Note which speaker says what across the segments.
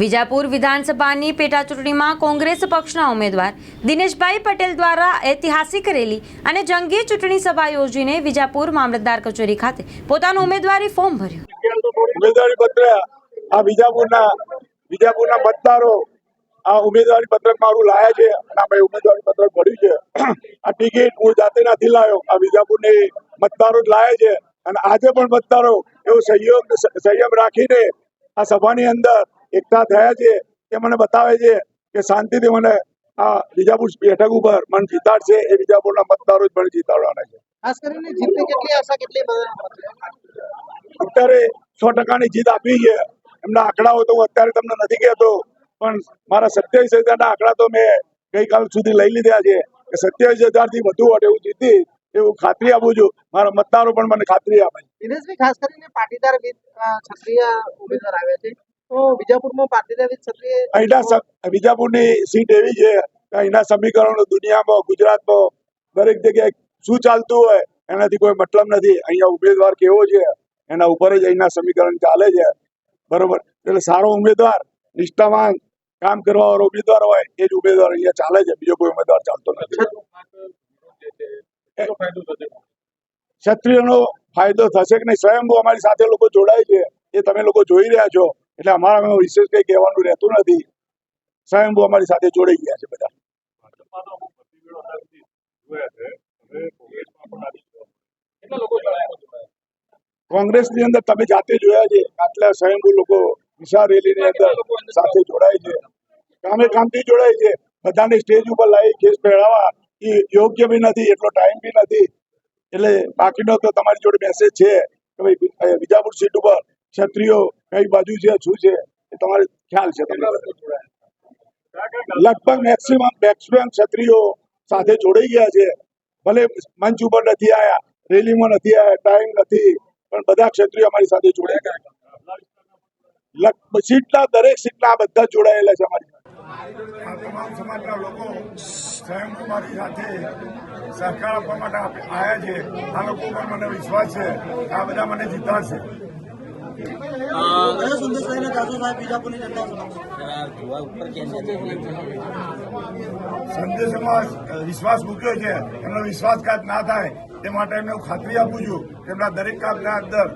Speaker 1: વિજાપુર વિધાનસભાની પેટા ચૂંટણીમાં કોંગ્રેસ પક્ષના ઉમેદવાર દિનેશભાઈ પટેલ દ્વારા ઐતિહાસિક રેલી અને જંગી ચૂંટણી સભા યોજીને વિજાપુર મામલતદાર કચેરી ખાતે પોતાનું ઉમેદવારી ફોર્મ ભર્યું.
Speaker 2: ઉમેદવારી પત્ર, આ વિજાપુરના વિજાપુરના મતદારો આ ઉમેદવારી પત્રક મારું લાયા છે અને આ ઉમેદવારી પત્રક ભર્યું છે. આ ટિકિટ હું જાતે નથી લાવ્યો આ વિજાપુરની મતદારો જ લાયા છે. અને આજે પણ મતદારો એવો સહયોગ સંયમ રાખીને આ સભાની અંદર એકઠા થયા છે. તે મને બતાવે છે કે શાંતિથી મને આ બીજાપુર બેઠક ઉપર મને જીતાડશે એ વિજાપુરના મતદારો જ મને જીતાડવાના છે.
Speaker 3: ખાસ કરીને જીતની કેટલી આશા કેટલી
Speaker 2: અત્યારે સો ટકાની જીત આપી છે. એમના આંકડાઓ તો હું અત્યારે તમને નથી કહેતો પણ મારા સત્યાવીસ હજારના આંકડા તો મેં ગઈકાલ સુધી લઈ લીધા છે કે સત્યાવીસ હજારથી વધુ વોટ એવું જીતી એવું ખાતરી આપું છું. મારા મતદારો પણ મને ખાતરી આપે છે.
Speaker 3: દિનેશભાઈ ખાસ કરીને પાટીદાર ક્ષત્રિય ઉમેદવાર આવે છે. તો વિજાપુરમાં પાટીદાર ક્ષત્રિય
Speaker 2: સીટ એવી છે કે સમીકરણો દુનિયામાં, ગુજરાતમાં દરેક જગ્યાએ શું ચાલતું હોય, એનાથી કોઈ મતલબ નથી. અહીંયા ઉમેદવાર કેવો છે, એના ઉપર જ અહીંના સમીકરણ ચાલે છે. બરોબર? એટલે સારો ઉમેદવાર, નિષ્ઠાવાન, કામ કરવા વાળો ઉમેદવાર હોય, એ જ ઉમેદવાર અહીંયા ચાલે છે. બીજો કોઈ ઉમેદવાર ચાલતો નથી. ક્ષત્રિયોનો ફાયદો થશે કે નહીં? સ્વયંભૂ અમારી સાથે લોકો જોડાય છે. એ તમે લોકો જોઈ રહ્યા છો. એટલે અમારા વિશેષ કંઈ કહેવાનું રહેતું નથી. સ્વયંભુ અમારી સાથે જોડાઈ ગયા છે બધા. કોંગ્રેસની અંદર તમે જાતે જોયા છે આટલા સ્વયંભુ લોકો વિશાળ રેલીની અંદર સાથે જોડાય છે. કામે કામથી જોડાય છે. બધાને સ્ટેજ ઉપર લાવી કેસ પહેરાવા એ યોગ્ય બી નથી, એટલો ટાઈમ બી નથી. એટલે બાકીનો તો તમારી જોડે મેસેજ છે કે ભાઈ વિજાપુર સીટ ઉપર ક્ષત્રિયો કઈ બાજુ છે શું છે એ તમારે ખ્યાલ છે તમને. લગભગ મેક્સિમમ મેક્સિમમ ક્ષત્રિયો સાથે જોડાઈ ગયા છે. ભલે મંચ ઉપર નથી આયા રેલીમાં નથી આવ્યા ટાઈમ નથી પણ બધા ક્ષત્રિયો અમારી સાથે જોડાઈ ગયા સીટના દરેક સીટના બધા જોડાયેલા છે અમારી આ તમામ સમાજના લોકો સ્વયં મારી સાથે સહકાર આપવા માટે આવ્યા છે. આ લોકો પર મને વિશ્વાસ છે. આ બધા મને જીતાડશે.
Speaker 3: કયો સંદેશ લઈને જાશો સાહેબ વિજાપુરની જનતા
Speaker 2: સંદેશમાં વિશ્વાસ મૂક્યો છે. એમનો વિશ્વાસઘાત ના થાય તે માટે એમને હું ખાતરી આપું છું કે એમના દરેક કામના અંદર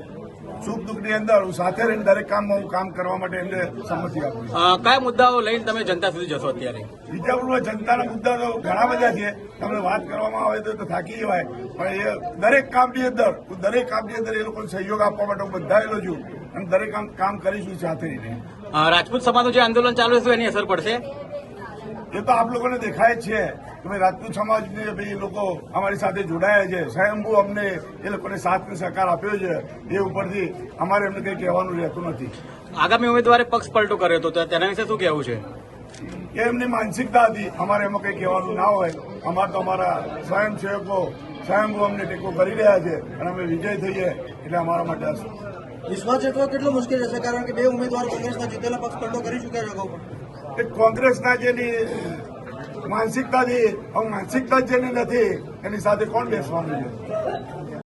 Speaker 2: સુખ દુઃખની અંદર હું સાથે રહીને દરેક કામમાં હું કામ કરવા માટે એમને સંમતિ આપું છું.
Speaker 4: કયા મુદ્દાઓ લઈને તમે જનતા સુધી જશો અત્યારે?
Speaker 2: વિજાપુરમાં જનતાના મુદ્દા તો ઘણા બધા છે. તમને વાત કરવામાં આવે તો થાકી જવાય. પણ એ દરેક કામની અંદર હું દરેક કામની અંદર એ લોકોને સહયોગ આપવા માટે હું બંધાયેલો છું અને દરેક કામ કામ કરીશું સાથે રહીને.
Speaker 4: રાજપૂત સમાજનું જે આંદોલન ચાલુ છે એની અસર પડશે?
Speaker 2: એ તો આપ લોકોને દેખાય છે. કે ભાઈ રાજપૂત સમાજને ભાઈ લોકો અમારી સાથે જોડાયા છે. સ્વયંભૂ અમને એ લોકોને સાથનો સહકાર આપ્યો છે. એ ઉપરથી અમારે એમને કંઈ કહેવાનું રહેતું નથી.
Speaker 4: આગામી ઉમેદવારે પક્ષ પલટો કર્યો હતો તો તેના વિશે શું કહેવું છે?
Speaker 2: એ એમની માનસિકતા હતી. અમારે એમાં કંઈ કહેવાનું ના હોય. અમારે તો અમારા સ્વયંસેવકો સ્વયંભૂ અમને ટેકો કરી રહ્યા છે અને અમે વિજય થઈએ એટલે અમારા માટે
Speaker 3: વિશ્વાસ જીતવો કેટલો મુશ્કેલ રહેશે? કારણ કે બે ઉમેદવાર કોંગ્રેસના જીતેલા પક્ષ પલટો કરી ચૂક્યા છે અગાઉ પણ.
Speaker 2: કોંગ્રેસના જેની માનસિકતા જે માનસિકતા જેની નથી, એની સાથે કોણ બેસવાનું છે?